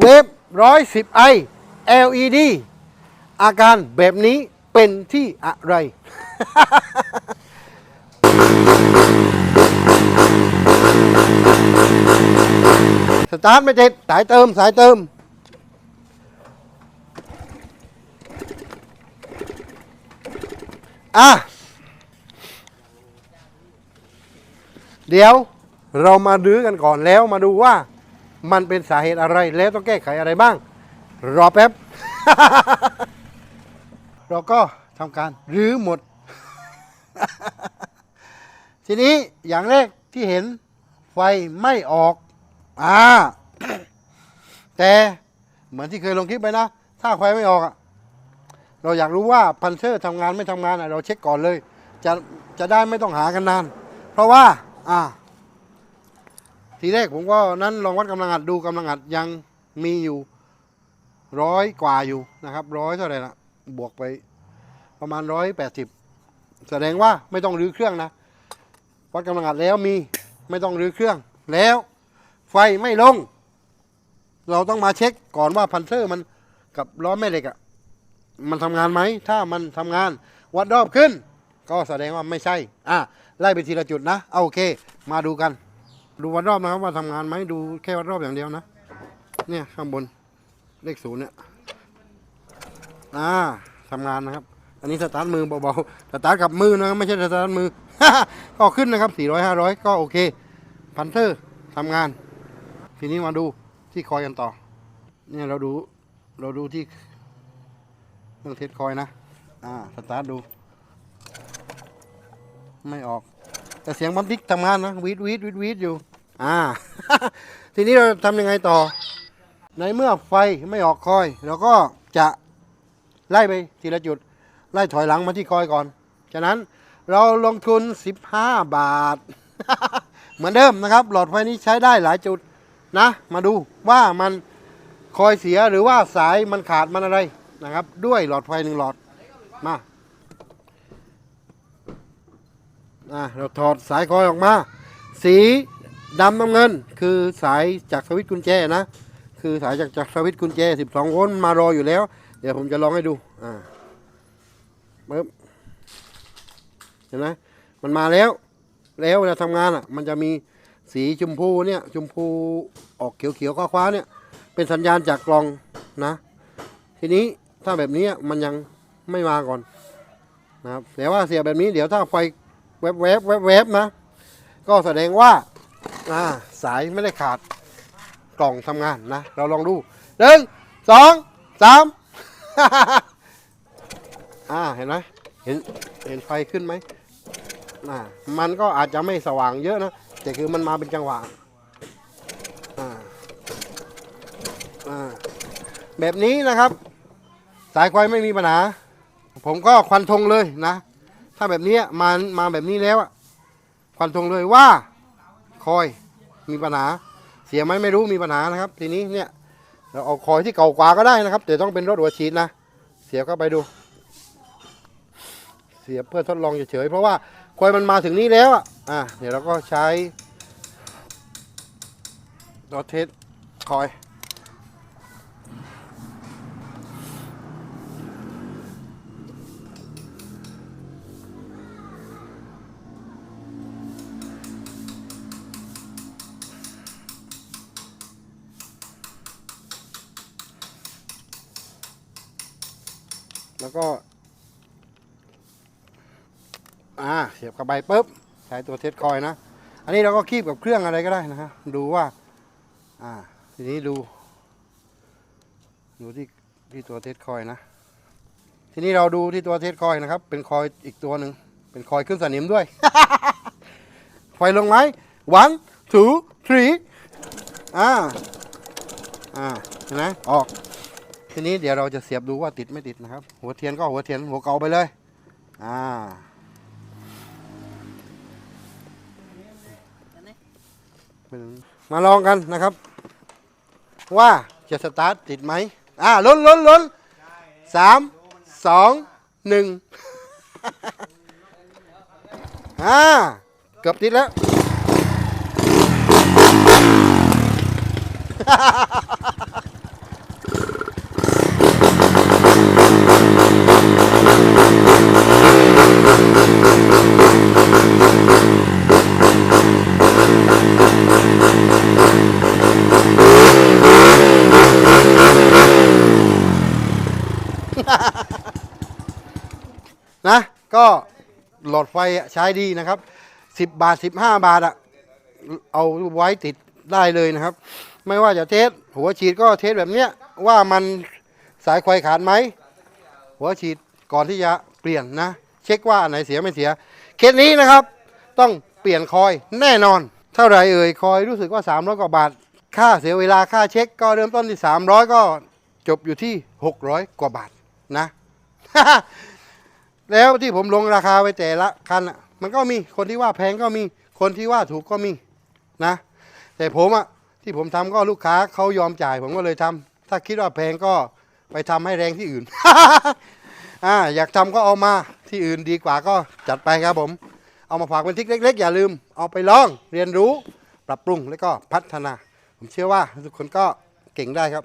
เวฟ110 i LED อาการแบบนี้เป็นที่อะไร สตาร์ทไม่ติดสายเติมสายเติม อะ เดี๋ยวเรามาดื้อกันก่อนแล้วมาดูว่า มันเป็นสาเหตุอะไรแล้วต้องแก้ไขอะไรบ้าง รอแป๊บ เราก็ทำการรื้อหมด ทีนี้อย่างแรกที่เห็นไฟไม่ออก อ่า แต่เหมือนที่เคยลงคลิปไปนะ ถ้าไฟไม่ออกอะเราอยากรู้ว่าพันเซอร์ทำงานไม่ทำงานอะเราเช็คก่อนเลย จะจะได้ไม่ต้องหากันนาน เพราะว่า อ่า ทีแรกผมก็นั้นลองวัดกำลังอัดดูกำลังอัดยังมีอยู่ร้อยกว่าอยู่นะครับร้อยเท่าไหร่ละบวกไปประมาณร้อยแปดสิบแสดงว่าไม่ต้องรื้อเครื่องนะวัดกำลังอัดแล้วมีไม่ต้องรื้อเครื่อง แล้วไฟไม่ลง เราต้องมาเช็คก่อนว่าพันเซอร์มันกับล้อแม่เหล็กอะมันทำงานไหมถ้ามันทำงานวัดรอบขึ้น ก็แสดงว่าไม่ใช่อะไล่ไปทีละจุดนะโอเค มาดูกัน ดูวัดรอบนะครับว่าทำงานไหมดูแค่วัดรอบอย่างเดียวนะ เนี่ยข้างบนเลขศูนย์เนี่ยอ่าทำงานนะครับ อันนี้สตาร์ทมือเบาๆสตาร์ทกับมือนะครับไม่ใช่สตาร์ทมือก็ขึ้นนะครับ400 500ก็โอเคพันเทอร์ทำงาน ทีนี้มาดูที่คอยกันต่อ เนี่ยเราดูเราดูที่เครื่องเทสคอยนะ อ่า สตาร์ทดู ไม่ออก แต่เสียงบัมทิกทำงานนะวีดวีดวีดวีดอยู่ อ่า ทีนี้เราทำยังไงต่อ ในเมื่อไฟไม่ออกคอยเราก็จะไล่ไปทีละจุด ไล่ถอยหลังมาที่คอยก่อน ฉะนั้นเราลงทุน 15 บาท เหมือนเดิมนะครับ หลอดไฟนี้ใช้ได้หลายจุดนะ มาดูว่ามันคอยเสียหรือว่าสายมันขาดมันอะไรนะครับ ด้วยหลอดไฟหนึ่งหลอดมา อะเราถอดสายคอยออกมา สีดำน้ำเงิน คือสายจากสวิตช์กุญแจนะ คือสายจากจากสวิตช์กุญแจ 12 โวลต์มารออยู่แล้ว เดี๋ยวผมจะลองให้ดูอ่าปึ๊บเห็นไหมมันมาแล้ว แล้วเวลาทำงานอะ มันจะมีสีชมพูเนี่ยชมพูออกเขียวๆคว้าๆเนี่ย เป็นสัญญาณจากกล่องนะ ทีนี้ถ้าแบบนี้มันยังไม่มาก่อนนะครับแต่ว่าเสียแบบนี้เดี๋ยวถ้าไฟ แวบๆแวบแวบนะ ก็แสดงว่าสายไม่ได้ขาดกล่องทำงานนะ เราลองดูหนึ่งสองสามอ่าเห็นไหมเห็นเห็นไฟขึ้นไหมอ่ามันก็อาจจะไม่สว่างเยอะนะแต่คือมันมาเป็นจังหวะอ่าอ่าแบบนี้นะครับ สายไฟไม่มีปัญหาผมก็ควันธงเลยนะ ถ้าแบบนี้มามาแบบนี้แล้วอะควันธงเลยว่าคอยมีปัญหา เสียไหมไม่รู้มีปัญหานะครับ ทีนี้เนี่ยเราเอาคอยที่เก่ากว่าก็ได้นะครับแต่ต้องเป็นรถหัวฉีดนะ เสียบเข้าไปดู เสียบเพื่อทดลองเฉยๆเพราะว่าคอยมันมาถึงนี้แล้วอะอะเดี๋ยวเราก็ใช้รถเทสคอย แล้วก็ อ่าเสียบเข้าไปปุ๊บใช้ตัวเทสคอยนะ อันนี้เราก็คีบกับเครื่องอะไรก็ได้นะฮะดูว่า อ่า ทีนี้ดู ดูที่ที่ตัวเทสคอยนะ ทีนี้เราดูที่ตัวเทสคอยนะครับ เป็นคอยอีกตัวหนึ่งเป็นคอยขึ้นสนิมด้วยไฟลงไหม one two three อ่า อ่า เห็นไหมออก ทีนี้เดี๋ยวเราจะเสียบดูว่าติดไม่ติดนะครับ หัวเทียนก็หัวเทียนหัวเก่าไปเลย อ่ามาลองกันนะครับ ว่าจะสตาร์ทติดไหมอ่าลุ้นลุ้นลุ้นสามสองหนึ่งอ่าเกือบติดแล้ว นะก็หลอดไฟใช้ดีนะครับ 10 บาท 15 บาทอะเอาไว้ติดได้เลยนะครับ ไม่ว่าจะเทสหัวฉีดก็เทสแบบเนี้ยว่ามันสายไฟขาดไหม หัวฉีดก่อนที่จะเปลี่ยนนะ เช็คว่าอันไหนเสียไม่เสีย เคสนี้นะครับ ต้องเปลี่ยนคอยแน่นอน เท่าไรเอ่ยคอยรู้สึกว่า300กว่าบาท ค่าเสียเวลาค่าเช็คก็เริ่มต้นที่ 300 ก็จบอยู่ที่ 600 กว่าบาทนะ แล้วที่ผมลงราคาไปแต่ละคันอะ มันก็มีคนที่ว่าแพงก็มี คนที่ว่าถูกก็มีนะ แต่ผมอะที่ผมทำก็ลูกค้าเขายอมจ่าย ผมก็เลยทำถ้าคิดว่าแพงก็ไปทำให้แรงที่อื่นอ่าอยากทำก็เอามาที่อื่นดีกว่าก็จัดไปครับผม เอามาฝากเป็นทิกเล็ก ๆ อย่าลืม เอาไปลองเรียนรู้ปรับปรุงแล้วก็พัฒนา ผมเชื่อว่าทุกคนก็เก่งได้ครับ